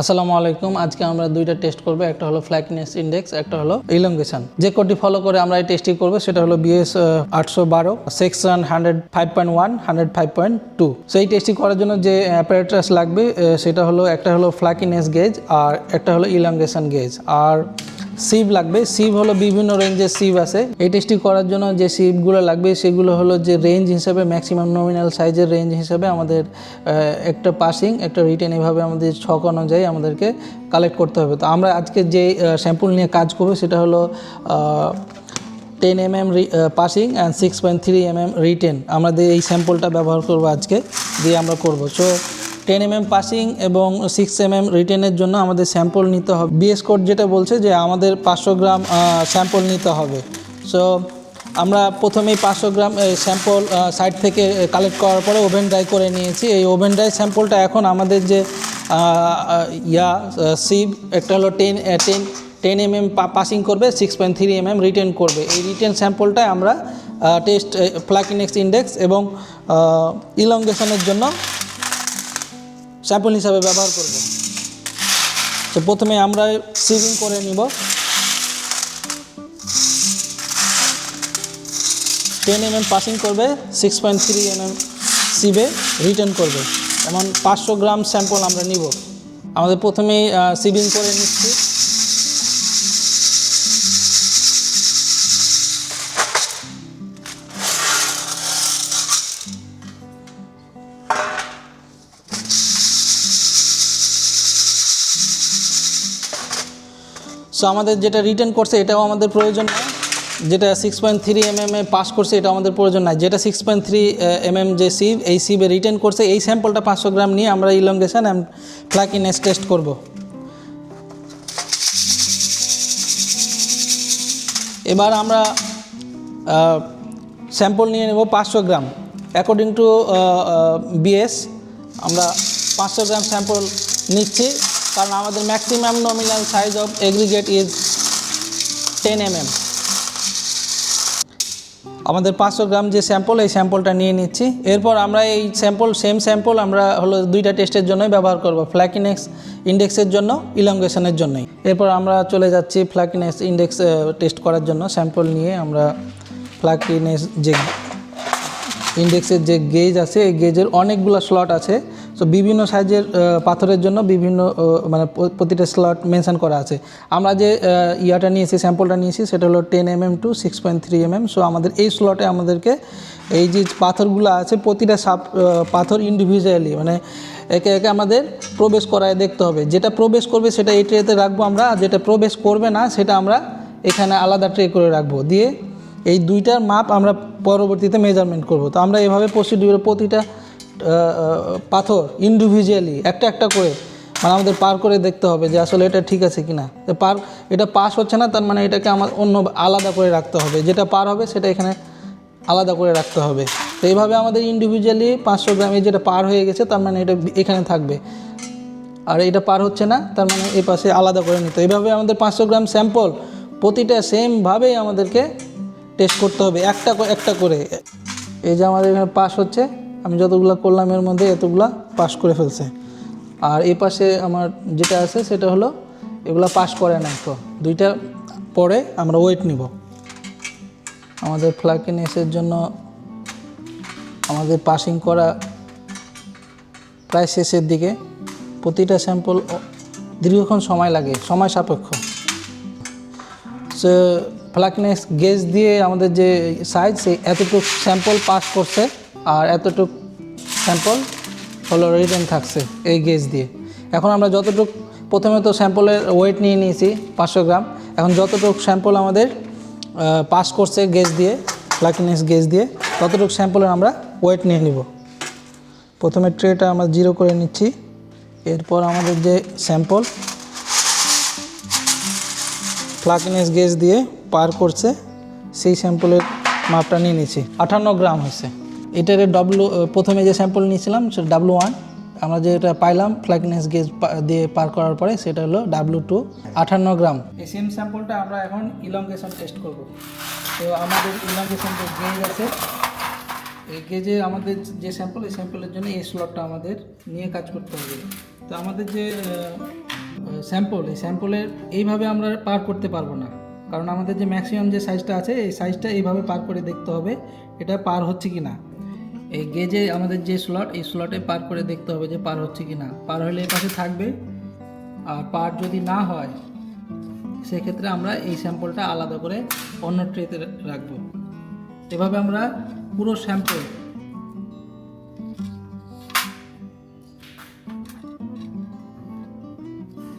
আসসালামু আলাইকুম। আজকে আমরা দুইটা টেস্ট করব। একটা হলো ফ্ল্যাকনেস ইন্ডেক্স একটা হলো ইলঙ্গেশন যে কোডটি ফলো করে আমরা এই টেস্টটি করব, সেটা হলো বিএস আটশো বারো section hundred five point one hundred five point two so এই টেস্টটি করার জন্য যে অ্যাপারেটাস লাগবে সেটা হলো, একটা হলো ফ্ল্যাকিনেস গেজ আর একটা হলো ইলঙ্গেশন গেজ আর সিভ লাগবে। সিভ হলো বিভিন্ন রেঞ্জের সিভ আছে। এই টেস্টটি করার জন্য যে সিভগুলো লাগবে, সেগুলো হলো যে রেঞ্জ হিসাবে ম্যাক্সিমাম নমিনাল সাইজের রেঞ্জ হিসাবে আমাদের একটা পাসিং একটা রিটেন এভাবে আমাদের ছক অনুযায়ী আমাদেরকে কালেক্ট করতে হবে। তো আমরা আজকে যে স্যাম্পল নিয়ে কাজ করব, সেটা হলো ten M M passing and six point three M M retain আমাদের এই স্যাম্পলটা ব্যবহার করব আজকে, দিয়ে আমরা করব। So ten M M passing এবং সিক্স এম এম রিটেনের জন্য আমাদের স্যাম্পল নিতে হবে। বিএস কোড যেটা বলছে যে আমাদের পাঁচশো গ্রাম স্যাম্পল নিতে হবে। সো আমরা প্রথমেই পাঁচশো গ্রাম স্যাম্পল সাইট থেকে কালেক্ট করার পরে ওভেন ড্রাই করে নিয়েছি। এই ওভেন ড্রাই স্যাম্পলটা এখন আমাদের যে ইয়া সিভ একটা হলো ten ten ten M M passing করবে six point three M M retain করবে। এই রিটেন স্যাম্পলটাই আমরা টেস্ট ফ্ল্যাকিনেক্স ইন্ডেক্স এবং ইলংগেশনের জন্য স্যাম্পল হিসাবে ব্যবহার করব। তো প্রথমে আমরা সিভিং করে নিব। টেন এম এম পাসিং করবে six point three M M সিবে return করবে। এমন পাঁচশো গ্রাম স্যাম্পল আমরা নিব। আমাদের প্রথমেই সিভিং করে নিচ্ছি। সো আমাদের যেটা রিটার্ন করছে, এটাও আমাদের প্রয়োজন নাই। যেটা six point three M M এ পাস করছে এটা আমাদের প্রয়োজন নাই। যেটা six point three M M যে সিভ এই সিভে রিটার্ন করছে, এই স্যাম্পলটা পাঁচশো গ্রাম নিয়ে আমরা ইলংগেশন অ্যান্ড ফ্ল্যাকিনেস টেস্ট করব। এবার আমরা স্যাম্পল নিয়ে নেব পাঁচশো গ্রাম। অ্যাকর্ডিং টু বিএস আমরা পাঁচশো গ্রাম স্যাম্পল নিচ্ছি। কারণ আমাদের maximum nominal size of aggregate is ten M আমাদের পাঁচশো গ্রাম যে স্যাম্পল এই স্যাম্পলটা নিয়ে নিচ্ছি। এরপর আমরা এই স্যাম্পল সেম স্যাম্পল আমরা হলো দুইটা টেস্টের জন্যই ব্যবহার করব ফ্ল্যাকিনেক্স ইন্ডেক্সের জন্য ইলংগেশনের জন্যই। এরপর আমরা চলে যাচ্ছি ফ্ল্যাকিনেক্স ইন্ডেক্স টেস্ট করার জন্য। স্যাম্পল নিয়ে আমরা ফ্ল্যাকিনেস যে ইন্ডেক্সের যে গেজ আছে, এই গেজের অনেকগুলো স্লট আছে। সো বিভিন্ন সাইজের পাথরের জন্য বিভিন্ন মানে প্রতিটা স্লট মেনশন করা আছে। আমরা যে ইয়াটা নিয়েছি স্যাম্পলটা নিয়েছি, সেটা হলো ten M M to six point three M M so আমাদের এই স্লটে আমাদেরকে এই যে পাথরগুলো আছে, প্রতিটা সাপ পাথর ইন্ডিভিজুয়ালি মানে একে একে আমাদের প্রবেশ করায় দেখতে হবে। যেটা প্রবেশ করবে, সেটা এই ট্রেতে রাখব আমরা, আর যেটা প্রবেশ করবে না, সেটা আমরা এখানে আলাদা ট্রে করে রাখব। দিয়ে এই দুইটার মাপ আমরা পরবর্তীতে মেজারমেন্ট করব। তো আমরা এভাবে প্রসিডিউরে প্রতিটা পাথর ইন্ডিভিজুয়ালি একটা একটা করে। মানে আমাদের পার করে দেখতে হবে যে আসলে এটা ঠিক আছে কি না পার, এটা পাস হচ্ছে না, তার মানে এটাকে আমার অন্য আলাদা করে রাখতে হবে। যেটা পার হবে, সেটা এখানে আলাদা করে রাখতে হবে। তো এইভাবে আমাদের ইন্ডিভিজুয়ালি পাঁচশো গ্রামে যেটা পার হয়ে গেছে, তার মানে এটা এখানে থাকবে। আর এটা পার হচ্ছে না, তার মানে এই পাশে আলাদা করে নিতে এইভাবে আমাদের পাঁচশো গ্রাম স্যাম্পল প্রতিটা সেমভাবেই আমাদেরকে টেস্ট করতে হবে, একটা একটা করে। এই যে আমাদের এখানে পাস হচ্ছে। আমি যতগুলো করলাম এর মধ্যে এতগুলা পাস করে ফেলছে। আর এই পাশে আমার যেটা আছে সেটা হলো, এগুলা পাস করে না তো। দুইটা পরে আমরা ওয়েট নিব। আমাদের ফ্লাকিনেসের জন্য আমাদের পাসিং করা প্রায় শেষের দিকে প্রতিটা স্যাম্পল দীর্ঘক্ষণ সময় লাগে, সময় সাপেক্ষ। সে ফ্ল্যাকনেস গেজ দিয়ে আমাদের যে সাইজ সেই এতটুকু স্যাম্পল পাস করছে। আর এতটুক স্যাম্পল হলো রিটার্ন থাকছে এই গেজ দিয়ে। এখন আমরা যতটুক, প্রথমে তো স্যাম্পলের ওয়েট নিয়ে নিয়েছি পাঁচশো গ্রাম। এখন যতটুকু স্যাম্পল আমাদের পাস করছে গেজ দিয়ে ফ্ল্যাকনেস গেজ দিয়ে, ততটুকু স্যাম্পলের আমরা ওয়েট নিয়ে নিব। প্রথমে ট্রেটা আমরা জিরো করে নিচ্ছি। এরপর আমাদের যে স্যাম্পল ফ্লাকিনেস গেজ দিয়ে পার করছে, সেই স্যাম্পলের মাপটা নিয়ে নিয়েছি আটান্ন গ্রাম হয়েছে। এটার ডাব্লু প্রথমে যে স্যাম্পল নিয়েছিলাম সেটা ডাব্লু ওয়ান আমরা যেটা পাইলাম ফ্লাকিনেস গেজ দিয়ে পার করার পরে সেটা হলো ডাব্লু টু আটান্ন গ্রাম। এই সেম স্যাম্পলটা আমরা এখন ইলংগেশন টেস্ট করব। তো আমাদের ইলংগেশন যে গেজ আছে, এই গেজে আমাদের যে স্যাম্পল এই স্যাম্পলের জন্য এই স্লটটা আমাদের নিয়ে কাজ করতে হবে। তো আমাদের যে স্যাম্পল এই স্যাম্পলের এইভাবে আমরা পার করতে পারব না। কারণ আমাদের যে ম্যাক্সিমাম যে সাইজটা আছে, এই সাইজটা এইভাবে পার করে দেখতে হবে, এটা পার হচ্ছে কি না এই গেজে আমাদের যে স্লট এই স্লটে পার করে দেখতে হবে যে পার হচ্ছে কি না পার হলে এই পাশে থাকবে। আর পার যদি না হয়, সেক্ষেত্রে আমরা এই স্যাম্পলটা আলাদা করে অন্য ট্রেতে রাখব। এভাবে আমরা পুরো স্যাম্পল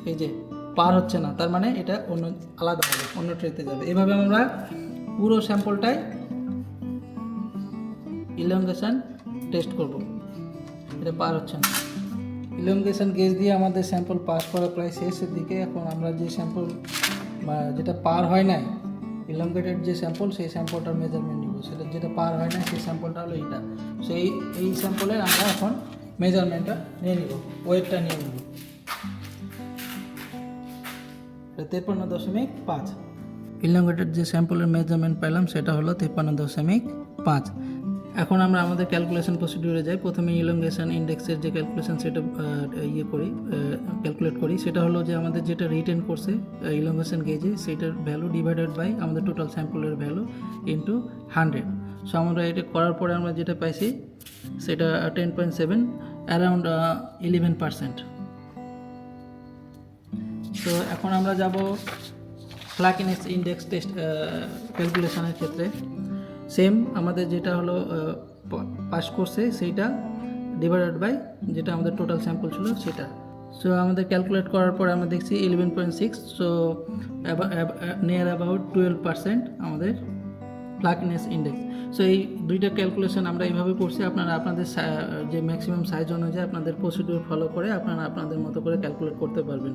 এই যে পার হচ্ছে না, তার মানে এটা অন্য আলাদা হবে, অন্য ট্রেতে যাবে। এভাবে আমরা পুরো স্যাম্পলটাই ইলংগেশন টেস্ট করব। এটা পার হচ্ছে না। ইলংগেশন গেজ দিয়ে আমাদের স্যাম্পল পাস করা প্রায় শেষের দিকে। এখন আমরা যে স্যাম্পল যেটা পার হয় নাই ইলংগেটেড যে স্যাম্পল সেই স্যাম্পলটার মেজারমেন্ট নিব। সেটা যেটা পার হয় না সেই স্যাম্পলটা হলো এইটা। সেই এই স্যাম্পলের আমরা এখন মেজারমেন্টটা নিয়ে নিব ওয়েটটা নিয়ে নিব। এটা তেপ্পান্ন দশমিক পাঁচ। ইলংগেটেড যে স্যাম্পলের মেজারমেন্ট পেলাম, সেটা হলো তেপান্ন দশমিক পাঁচ। এখন আমরা আমাদের ক্যালকুলেশন প্রসিডিউরে যাই। প্রথমে ইলংগেশন ইন্ডেক্সের যে ক্যালকুলেশন সেটা ইয়ে করি ক্যালকুলেট করি। সেটা হলো যে আমাদের যেটা রিটেন করছে ইলংগেশন গেজে সেটার ভ্যালু ডিভাইডেড বাই আমাদের টোটাল স্যাম্পলের ভ্যালু ইন্টু হান্ড্রেড সো আমরা এটা করার পরে আমরা যেটা পাইছি, সেটা ten point seven around eleven percent তো এখন আমরা যাব ফ্ল্যাকিনেস ইন্ডেক্স টেস্ট ক্যালকুলেশনের ক্ষেত্রে। সেম আমাদের যেটা হলো পাস করছে সেইটা ডিভাইডেড বাই যেটা আমাদের টোটাল স্যাম্পল ছিল সেটা। সো আমাদের ক্যালকুলেট করার পরে আমরা দেখছি eleven point six so near about twelve percent আমাদের ফ্ল্যাকিনেস ইন্ডেক্স সো এই দুইটা ক্যালকুলেশন আমরা এইভাবে করছি, আপনারা আপনাদের যে ম্যাক্সিমাম সাইজ অনুযায়ী আপনাদের প্রসিডিউর ফলো করে আপনারা আপনাদের মতো করে ক্যালকুলেট করতে পারবেন।